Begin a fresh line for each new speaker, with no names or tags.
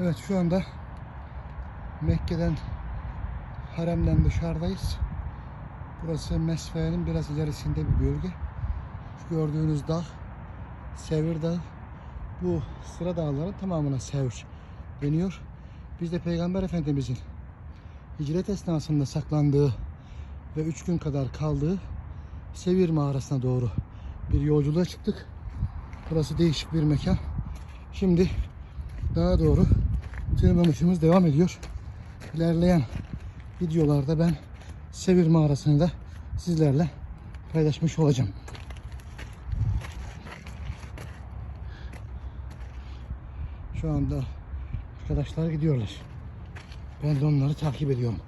Evet şu anda Mekke'den haremden dışarıdayız. Burası Mesfe'nin biraz ilerisinde bir bölge. Şu gördüğünüz dağ Sevir Dağı. Bu sıra dağların tamamına Sevir deniyor. Biz de Peygamber Efendimizin hicret esnasında saklandığı ve üç gün kadar kaldığı Sevir mağarasına doğru bir yolculuğa çıktık. Burası değişik bir mekan. Şimdi daha doğru tırmanışımız devam ediyor. İlerleyen videolarda ben Sevir mağarasını da sizlerle paylaşmış olacağım. Şu anda arkadaşlar gidiyorlar. Ben de onları takip ediyorum.